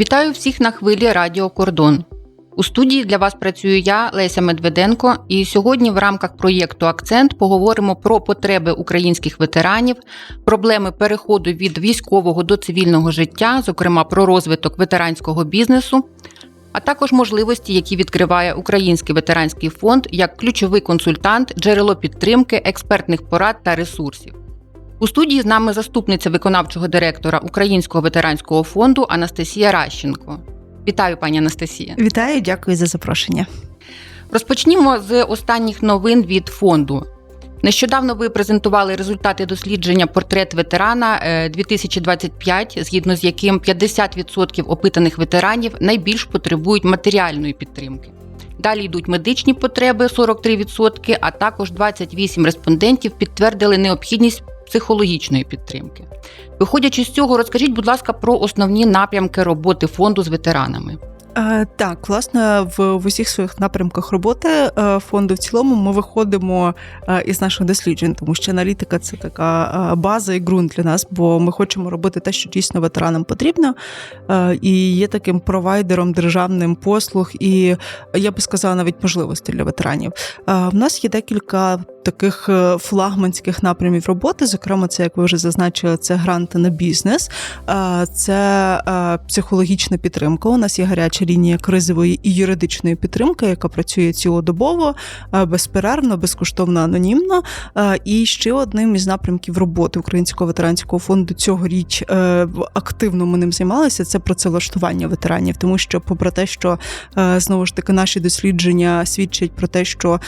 Вітаю всіх на хвилі Радіо Кордон. У студії для вас працюю я, Леся Медведенко, і сьогодні в рамках проєкту Акцент поговоримо про потреби українських ветеранів, проблеми переходу від військового до цивільного життя, зокрема про розвиток ветеранського бізнесу, а також можливості, які відкриває Український ветеранський фонд як ключовий консультант, джерело підтримки, експертних порад та ресурсів. У студії з нами заступниця виконавчого директора Українського ветеранського фонду Анастасія Ращенко. Вітаю, пані Анастасія. Вітаю, дякую за запрошення. Розпочнімо з останніх новин від фонду. Нещодавно ви презентували результати дослідження портрет ветерана е, 2025, згідно з яким 50% опитаних ветеранів найбільш потребують матеріальної підтримки. Далі йдуть медичні потреби 43%, а також 28 респондентів підтвердили необхідність психологічної підтримки. Виходячи з цього, розкажіть, будь ласка, про основні напрямки роботи фонду з ветеранами. Е, Так, власне, в, в усіх своїх напрямках роботи е, фонду в цілому ми виходимо е, із наших досліджень, тому що аналітика це така база і ґрунт для нас, бо ми хочемо робити те, що дійсно ветеранам потрібно, і є таким провайдером державним послуг, і я би сказала навіть можливостей для ветеранів. В нас є декілька таких е, флагманських напрямів роботи. Зокрема, це як ви вже зазначили, це гранти на бізнес, е, це е, психологічна підтримка. У нас є гаряча лінія кризової і юридичної підтримки, яка працює цілодобово, безперервно, безкоштовно, анонімно. І ще одним із напрямків роботи Українського ветеранського фонду цьогоріч е, в- активно ми ним займалися. Це працевлаштування ветеранів, тому що, попри те, що знову ж таки наші дослідження свідчать про те, що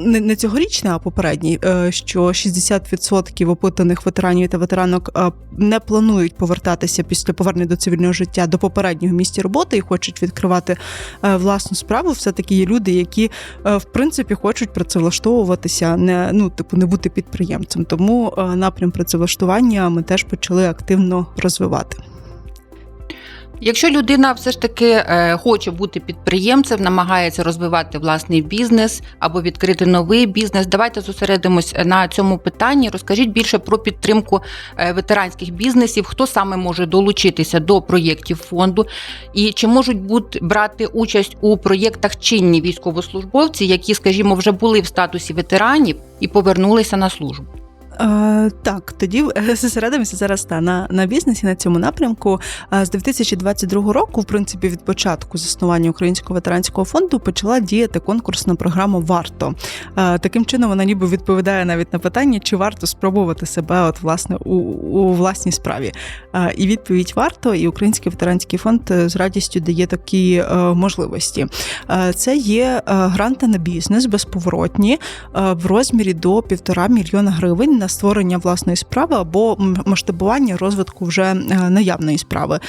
не, не цьогорічне, а попередній, е, що 60% опитаних ветеранів та ветеранок е, не планують повертатися після повернення до цивільного життя до попереднього місця роботи і хочуть відкривати е, власну справу. Все таки є люди, які в принципі хочуть працевлаштовуватися, не ну типу не бути підприємцем. Тому напрям працевлаштування ми теж почали активно розвивати. Якщо людина все ж таки е, хоче бути підприємцем, намагається розвивати власний бізнес або відкрити новий бізнес, давайте зосередимось на цьому питанні. Розкажіть більше про підтримку е, ветеранських бізнесів, хто саме може долучитися до проєктів фонду, і чи можуть бути брати участь у проєктах чинні військовослужбовці, які, скажімо, вже були в статусі ветеранів і повернулися на службу. Так, тоді е, зосередимося зараз та, на, на бізнесі на цьому напрямку. З 2022 року, в принципі, від початку заснування Українського ветеранського фонду почала діяти конкурсна програма Варто. Таким чином вона ніби відповідає навіть на питання, чи варто спробувати себе от власне у, у власній справі. І відповідь варто, і Український ветеранський фонд е, з радістю дає такі е, можливості. Це є гранти на бізнес безповоротні в розмірі до півтора мільйона гривень на створення власної справи або масштабування розвитку вже е, наявної справи.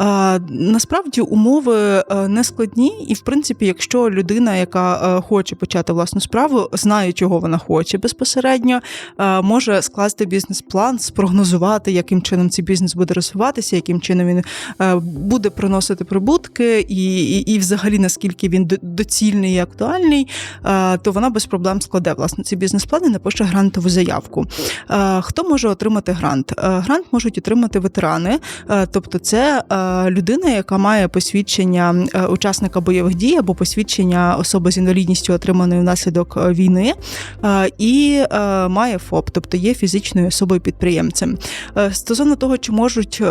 Е, Насправді умови е, не складні, і в принципі, якщо людина, яка хоче почати власну справу, знає, чого вона хоче безпосередньо, може скласти бізнес-план, спрогнозувати, яким чином цей бізнес буде розвиватися, яким чином він буде приносити прибутки, і, і, і взагалі наскільки він доцільний і актуальний, то вона без проблем складе власне ці бізнес-плани і напише грантову заявку. Е, Хто може отримати грант? Е, Грант можуть отримати ветерани, е, тобто це людина, яка має посвідчення учасника бойових дій або посвідчення особи з інвалідністю, отриманої внаслідок війни, і має ФОП, тобто є фізичною особою підприємцем. Стосовно того, чи можуть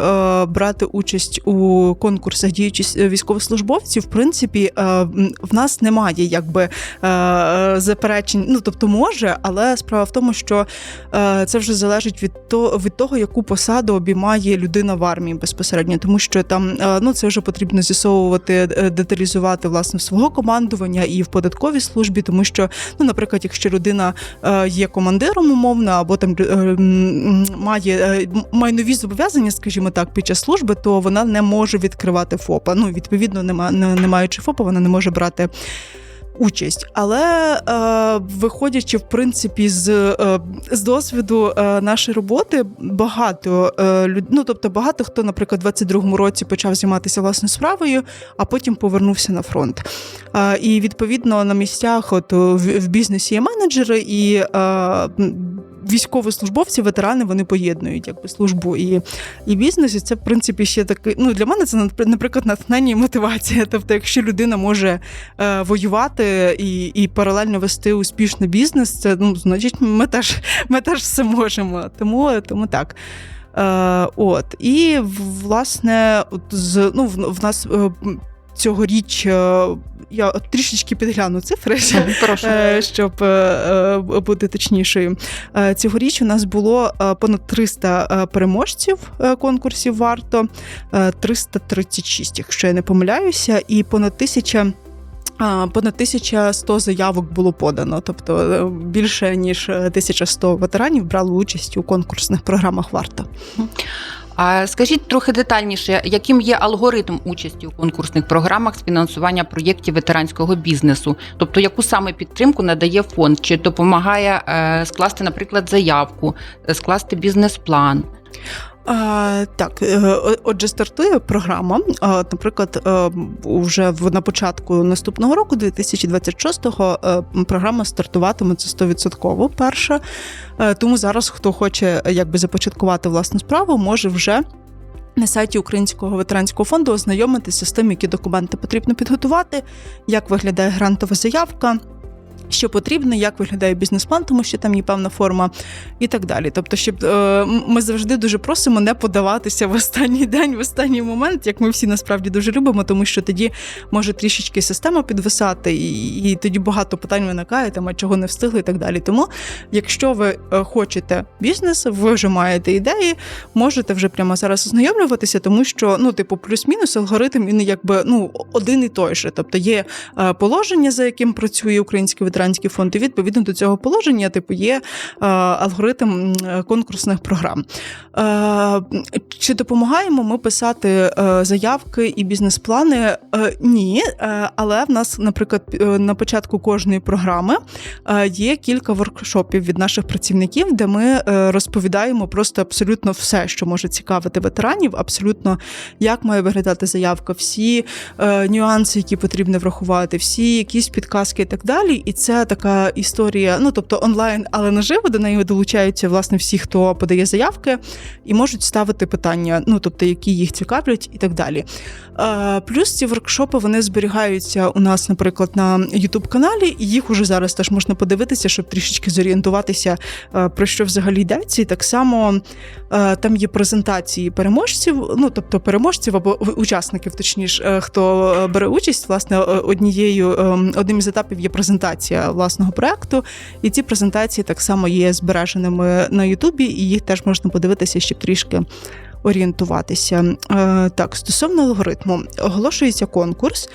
брати участь у конкурсах діючі с- військовослужбовці, в принципі, в нас немає якби заперечень. Ну тобто може, але справа в тому, що це вже залежить від того, від того, яку посаду обіймає людина в армії безпосередньо, тому що там е, ну це вже потрібно з'ясовувати, е, деталізувати власне свого командування і в податковій службі, тому що, ну, наприклад, якщо людина е, є командиром умовно, або там е, має е, майнові зобов'язання, скажімо так, під час служби, то вона не може відкривати ФОПа. Ну, відповідно, не маючи ФОПа, вона не може брати. Участь, але е, виходячи в принципі з, е, з досвіду е, нашої роботи, багато е, люд... ну, тобто багато хто, наприклад, у 22-му році почав займатися власною справою, а потім повернувся на фронт. Е, і відповідно на місцях, от в, в бізнесі є менеджери, і е, військовослужбовці, ветерани вони поєднують якби службу і, і бізнес. І це в принципі ще такий. Ну для мене це наприклад натхнення і мотивація. Тобто, якщо людина може е, воювати і і паралельно вести успішний бізнес, це ну значить ми теж ми теж все можемо. Тому тому так. Е, От і власне, от з ну в, в нас. Е, Цьогоріч е, я трішечки підгляну цифри, Прошу. Е, щоб е, бути точнішою. Цьогоріч у нас було понад 300 переможців конкурсів варто 336, якщо я не помиляюся, і понад тисяча. Понад 1100 заявок було подано, тобто більше ніж 1100 ветеранів брали участь у конкурсних програмах варто. А скажіть трохи детальніше, яким є алгоритм участі у конкурсних програмах з фінансування проєктів ветеранського бізнесу? Тобто, яку саме підтримку надає фонд? Чи допомагає е, скласти, наприклад, заявку, скласти бізнес-план? Так, е, отже, стартує програма. Наприклад, вже на початку наступного року, 2026-го, програма стартуватиме це 100% перша. Тому зараз, хто хоче якби започаткувати власну справу, може вже. На сайті Українського ветеранського фонду ознайомитися з тим, які документи потрібно підготувати, як виглядає грантова заявка, що потрібно, як виглядає бізнес-план, тому що там є певна форма, і так далі. Тобто, щоб е, ми завжди дуже просимо не подаватися в останній день, в останній момент, як ми всі насправді дуже любимо, тому що тоді може трішечки система підвисати, і, і тоді багато питань виникає, там, а чого не встигли, і так далі. Тому, якщо ви е, хочете бізнес, ви вже маєте ідеї, можете вже прямо зараз ознайомлюватися, тому що ну, типу, плюс-мінус алгоритм він якби ну один і той же. Тобто є е, положення, за яким працює український ветеранський фонд, і відповідно до цього положення, типу, є е, алгоритм конкурсних програм. Е, чи допомагаємо ми писати е, заявки і бізнес-плани? Ні, але в нас, наприклад, на початку кожної програми є кілька воркшопів від наших працівників, де ми розповідаємо просто абсолютно все, що може цікавити ветеранів, абсолютно як має виглядати заявка, всі нюанси, які потрібно врахувати, всі якісь підказки і так далі. І це це така історія, ну тобто онлайн, але наживо до неї долучаються власне всі, хто подає заявки, і можуть ставити питання, ну тобто, які їх цікавлять, і так далі. Плюс ці воркшопи вони зберігаються у нас, наприклад, на youtube каналі їх уже зараз теж можна подивитися, щоб трішечки зорієнтуватися, про що взагалі йдеться. І так само там є презентації переможців, ну тобто переможців або учасників, точніше, хто бере участь, власне, однією ем, одним із етапів є презентація власного проекту. І ці презентації так само є збереженими на Ютубі, і їх теж можна подивитися, щоб трішки орієнтуватися. Е, так, стосовно алгоритму, оголошується конкурс.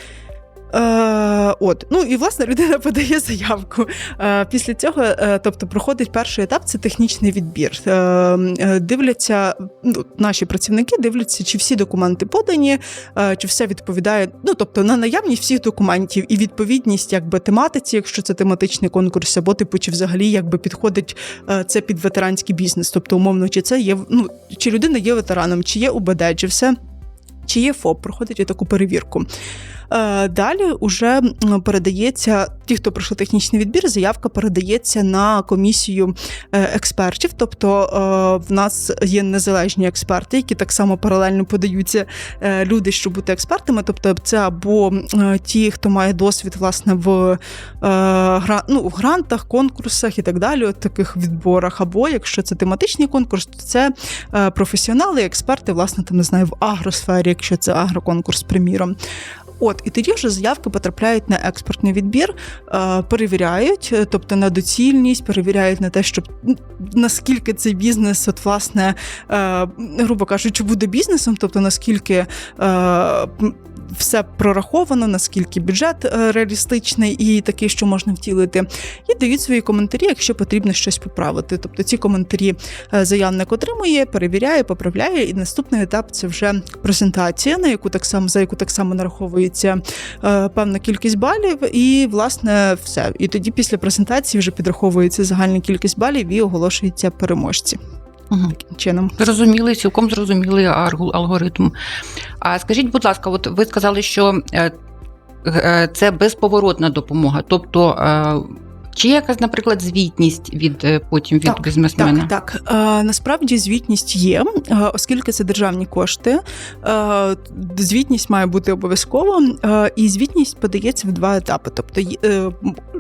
Е, От, ну і власне людина подає заявку. Е, Після цього, е, тобто, проходить перший етап це технічний відбір. Е, е, Дивляться ну, наші працівники, дивляться, чи всі документи подані, е, чи все відповідає. Ну тобто на наявність всіх документів і відповідність, якби тематиці, якщо це тематичний конкурс, або типу, чи взагалі якби підходить е, це під ветеранський бізнес. Тобто, умовно, чи це є ну чи людина є ветераном, чи є УБД, чи все. Чи є ФОП, проходить таку перевірку. Е, далі вже передається ті, хто пройшов технічний відбір, заявка передається на комісію е, експертів. Тобто е, в нас є незалежні експерти, які так само паралельно подаються люди, щоб бути експертами. Тобто, це або ті, хто має досвід власне в ну, в грантах, конкурсах і так далі, от таких відборах. Або якщо це тематичний конкурс, то це професіонали, експерти, власне, там не знаю, в агросфері, якщо це агроконкурс, приміром. От і тоді вже заявки потрапляють на експортний відбір, е, перевіряють, е, тобто на доцільність, перевіряють на те, щоб наскільки цей бізнес, от власне, е, грубо кажучи, буде бізнесом, тобто наскільки все прораховано, наскільки бюджет е, реалістичний і такий, що можна втілити, і дають свої коментарі, якщо потрібно щось поправити. Тобто ці коментарі е, заявник отримує, перевіряє, поправляє. І наступний етап це вже презентація, на яку так само за яку так само нараховується е, певна кількість балів, і власне все. І тоді після презентації вже підраховується загальна кількість балів і оголошується переможці. Угу. Таким чином. Зрозумілий, цілком зрозумілий алгоритм. А скажіть, будь ласка, от ви сказали, що е, е, це безповоротна допомога. Тобто, е, Чи є якась, наприклад, звітність від е, потім від Так, бізнесмена? Так, так. Е, насправді звітність є, е, оскільки це державні кошти. Е, звітність має бути обов'язково, е, і звітність подається в два етапи. Тобто, е,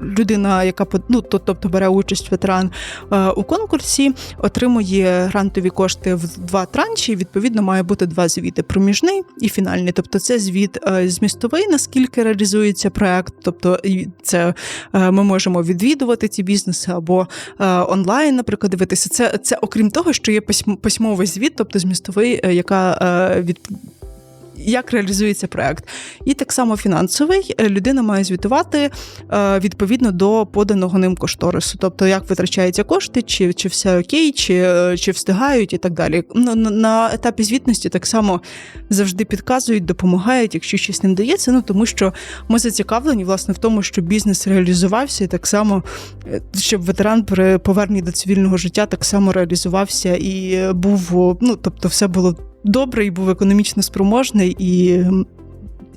людина, яка ну, тобто бере участь ветеран е, у конкурсі, отримує грантові кошти в два транші. і, Відповідно, має бути два звіти: проміжний і фінальний. Тобто, це звіт е, змістовий, наскільки реалізується проект. Тобто, це е, ми можемо відвідувати ці бізнеси або е, онлайн, наприклад, дивитися. Це, це окрім того, що є письм- письмовий звіт, тобто змістовий, е, яка е, від. Як реалізується проект, і так само фінансовий Е, людина має звітувати е, відповідно до поданого ним кошторису, тобто як витрачаються кошти, чи, чи все окей, чи, е, чи встигають, і так далі. Ну, на, етапі звітності так само завжди підказують, допомагають, якщо щось не вдається. Ну тому що ми зацікавлені власне в тому, щоб бізнес реалізувався, і так само щоб ветеран при поверненні до цивільного життя так само реалізувався і був, ну тобто, все було добре був економічно спроможний і.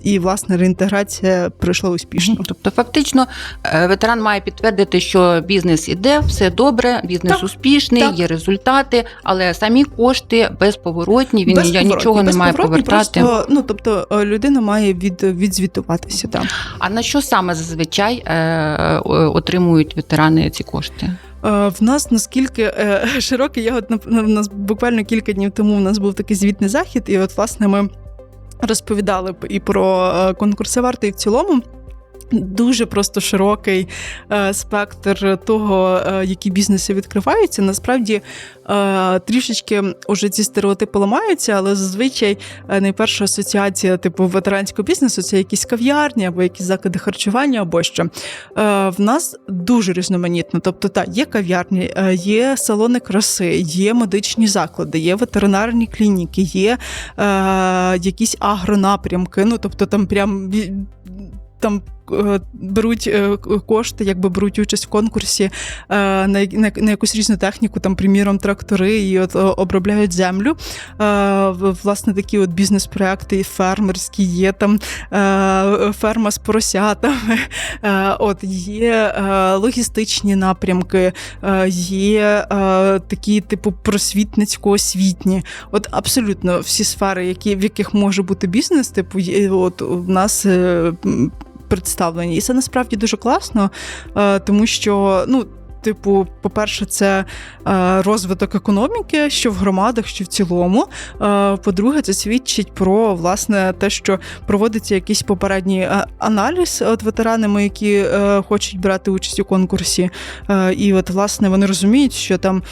І власне реінтеграція пройшла успішно. Тобто, фактично, е, ветеран має підтвердити, що бізнес іде, все добре, бізнес Так, успішний, так. є результати, але самі кошти безповоротні, він Безповоротні, нічого не має повертати. Просто, ну тобто е, людина має від, відзвітуватися там. А на що саме зазвичай е, отримують ветерани ці кошти? Е, В нас наскільки е, широкий, я от в нас буквально кілька днів тому у нас був такий звітний захід, і от власне ми розповідали б і про е, конкурси варти, в цілому. Дуже просто широкий е, спектр того, е, які бізнеси відкриваються. Насправді е, трішечки уже ці стереотипи ламаються, але зазвичай найперша асоціація типу ветеранського бізнесу це якісь кав'ярні або якісь заклади харчування або що. В нас дуже різноманітно. Тобто, так, є кав'ярні, є салони краси, є медичні заклади, є ветеринарні клініки, є е, якісь агронапрямки. Ну тобто там прям. Там беруть е, кошти, якби беруть участь в конкурсі е, на, на, на якусь різну техніку, там, приміром, трактори і от е, обробляють землю. Е, Власне, такі от бізнес-проекти фермерські, є там е, ферма з поросятами, е, от є е, логістичні напрямки, е, є е, такі, типу, просвітницько-освітні. От абсолютно всі сфери, які, в яких може бути бізнес, типу, от в нас. Представлені, і це насправді дуже класно, е, тому що ну. Типу, по-перше, це е, розвиток економіки, що в громадах, що в цілому. Е, по-друге, це свідчить про власне те, що проводиться якийсь попередній е, аналіз от ветеранами, які е, хочуть брати участь у конкурсі. Е, і от, власне, вони розуміють, що там.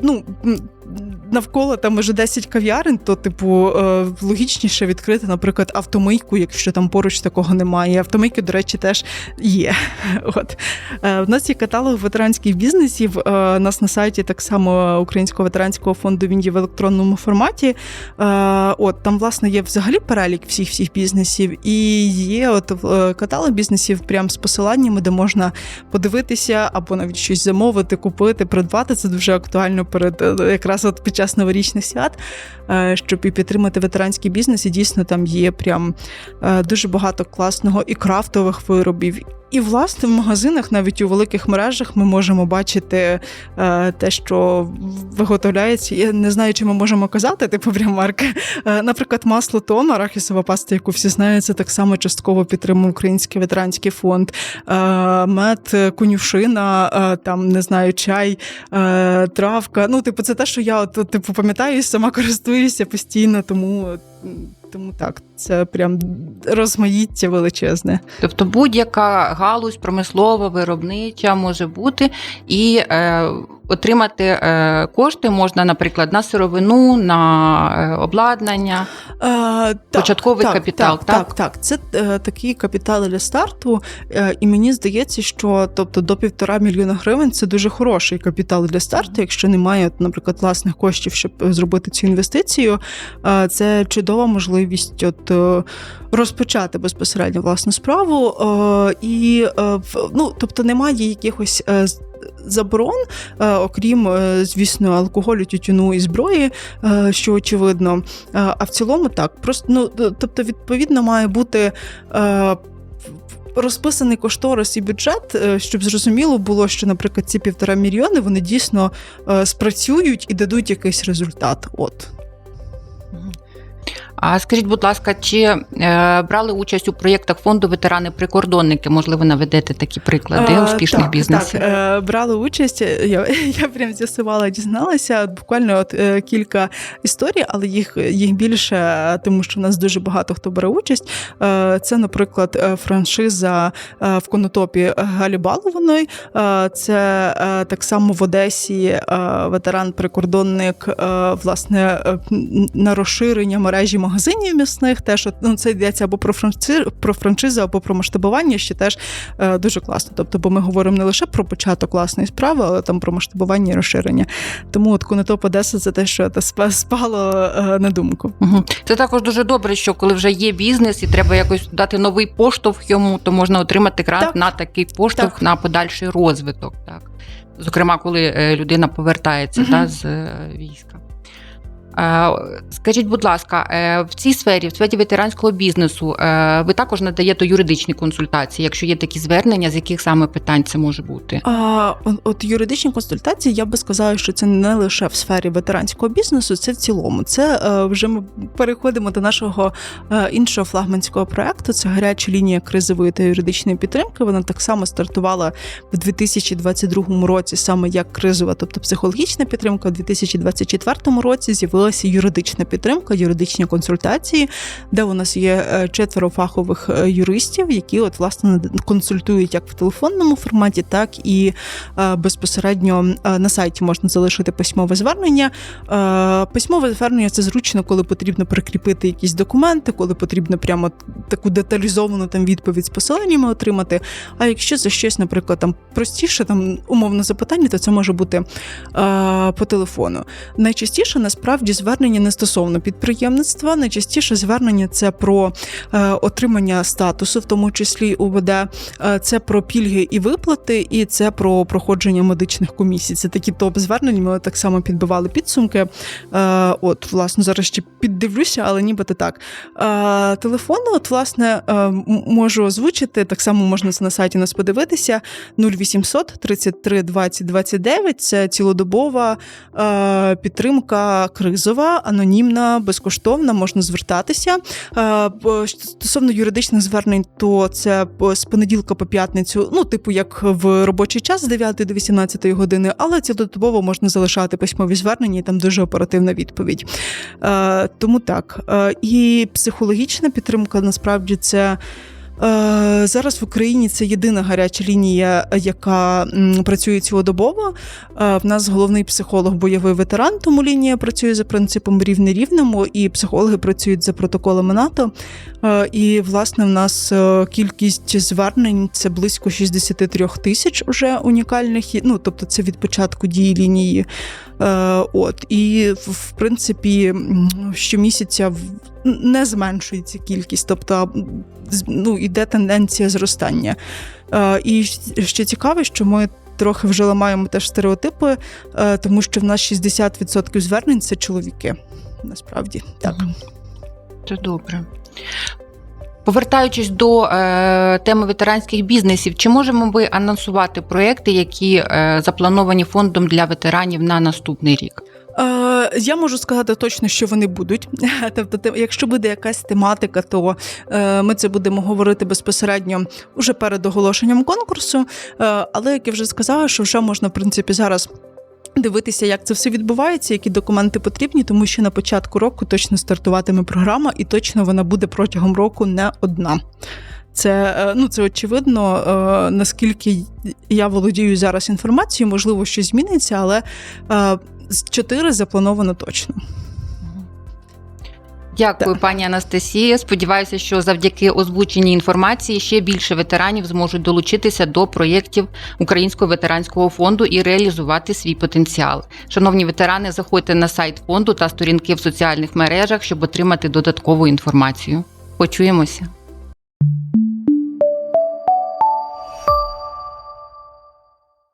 Ну, навколо там уже 10 кав'ярень, то, типу, е, логічніше відкрити, наприклад, автомийку, якщо там поруч такого немає. Автомийки, до речі, теж є. От. Е, В нас є каталог ветеранських бізнесів. Е, У нас на сайті так само Українського ветеранського фонду він є в електронному форматі. Е, От там, власне, є взагалі перелік всіх всіх бізнесів, і є от е, каталог бізнесів прям з посиланнями, де можна подивитися або навіть щось замовити, купити, придбати. Це дуже актуально перед е, якраз от під час новорічних свят, е, щоб і підтримати ветеранський бізнес. І дійсно там є прям е, дуже багато класного і крафтових виробів. І власне в магазинах, навіть у великих мережах, ми можемо бачити е, те, що виготовляється. Я не знаю, чи ми можемо казати, типу прям марки. Е, наприклад, масло Том, арахісова паста, яку всі знають, це так само частково підтримує Український ветеранський фонд. Е, мед, конюшина, е, там не знаю, чай, е, травка. Ну, типу, це те, що я от, типу, пам'ятаю, сама користуюся постійно, тому. Тому так, це прям розмаїття величезне. Тобто будь-яка галузь промислова, виробнича може бути, і е, отримати е, кошти можна, наприклад, на сировину, на е, обладнання. Е, так, Початковий капітал, так? так? Так, так. Це е, такий капітал для старту. Е, і мені здається, що тобто до півтора мільйона гривень це дуже хороший капітал для старту. Якщо немає, наприклад, власних коштів, щоб зробити цю інвестицію, е, це чудова можливість от, розпочати безпосередньо власну справу. Е, і е, ну, тобто немає якихось. Заборон, е, окрім, е, звісно, алкоголю, тютюну і зброї, е, що очевидно. А в цілому так. Просто ну тобто, відповідно, має бути. розписаний кошторис і бюджет, щоб зрозуміло було, що, наприклад, ці півтора мільйони вони дійсно спрацюють і дадуть якийсь результат. От А скажіть, будь ласка, чи е, брали участь у проєктах фонду ветерани-прикордонники? Можливо, наведете такі приклади Е, успішних так, бізнесів? Так, е, брали участь. Я, я прям з'ясувала, дізналася. Буквально от кілька історій, але їх, їх більше, тому що в нас дуже багато хто бере участь. Це, наприклад, франшиза в конотопі Галі Балованої. Це так само в Одесі ветеран-прикордонник, власне, на розширення мережі магазинів місних. Теж ну, це йдеться або про франшизу, про франшизу, або про масштабування, що теж е, дуже класно. Тобто, бо ми говоримо не лише про початок класної справи, але там про масштабування і розширення. Тому от Конотоп Одеса це те, що спа- спало е, на думку. Це також дуже добре, що коли вже є бізнес і треба якось дати новий поштовх йому, то можна отримати грант Так. на такий поштовх Так. на подальший розвиток. Так. Зокрема, коли е, людина повертається Мгм. та, з е, війська. Е, Скажіть, будь ласка, е, в цій сфері, в сфері ветеранського бізнесу, е, ви також надаєте юридичні консультації, якщо є такі звернення, з яких саме питань це може бути? А от- юридичні консультації, я би сказала, що це не лише в сфері ветеранського бізнесу, це в цілому. Це вже ми переходимо до нашого іншого флагманського проекту. Це гаряча лінія кризової та юридичної підтримки. Вона так само стартувала в 2022 році, саме як кризова, тобто психологічна підтримка. У 2024 році з'явилася юридична підтримка, юридичні консультації, де у нас є е, четверо фахових е, юристів, які от власне консультують як в телефонному форматі, так і е, безпосередньо на сайті можна залишити письмове звернення. Письмове звернення це зручно, коли потрібно прикріпити якісь документи, коли потрібно прямо таку деталізовану там відповідь з посиланнями отримати. А якщо це щось, наприклад, там простіше, там умовне запитання, то це може бути по телефону. Найчастіше насправді звернення не стосовно підприємництва. Найчастіше звернення це про е, отримання статусу, в тому числі УВД, е, це про пільги і виплати, і це про проходження медичних комісій. Це такі топ звернень. Ми так само підбивали підсумки. Е, от, власне, зараз ще піддивлюся, але нібито так. Телефони, от, власне, можу озвучити. Так само можна це на сайті нас подивитися. 0800 33 20 29 – це цілодобова підтримка кризова, анонімна, безкоштовна, можна звертатися. Е, Стосовно юридичних звернень, то це з понеділка по п'ятницю, ну, типу, як в робочий час з 9 до 18 години, але цілодобово можна залишати письмові звернення, і там дуже оперативна відповідь. Е, Тому так. Е, І психологічна підтримка насправді це. Е, Зараз в Україні це єдина гаряча лінія, яка працює цілодобово. Е, В нас головний психолог бойовий ветеран, тому лінія працює за принципом рівне рівному, і психологи працюють за протоколами НАТО. Е, І власне в нас кількість звернень це близько 63 тисяч уже унікальних. Ну тобто, це від початку дії лінії. Е, От і в- принципі щомісяця не зменшується кількість, тобто ну, іде тенденція зростання. Е, І ще цікаве, що ми. Трохи вже ламаємо теж стереотипи, е, тому що в нас 60% звернень це чоловіки. Насправді так. Це добре. Повертаючись до е, теми ветеранських бізнесів, чи можемо ми анонсувати проекти, які е, заплановані фондом для ветеранів на наступний рік? Е, я можу сказати точно, що вони будуть. Тобто, якщо буде якась тематика, то е, ми це будемо говорити безпосередньо уже перед оголошенням конкурсу. Е, але як я вже сказала, що вже можна в принципі зараз. Дивитися, як це все відбувається, які документи потрібні, тому що на початку року точно стартуватиме програма, і точно вона буде протягом року не одна. Це е, ну це очевидно. е, Наскільки я володію зараз інформацією, можливо, щось зміниться, але е, чотири заплановано точно. Дякую, пані Анастасія. Сподіваюся, що завдяки озвученій інформації ще більше ветеранів зможуть долучитися до проєктів Українського ветеранського фонду і реалізувати свій потенціал. Шановні ветерани, заходьте на сайт фонду та сторінки в соціальних мережах, щоб отримати додаткову інформацію. Почуємося.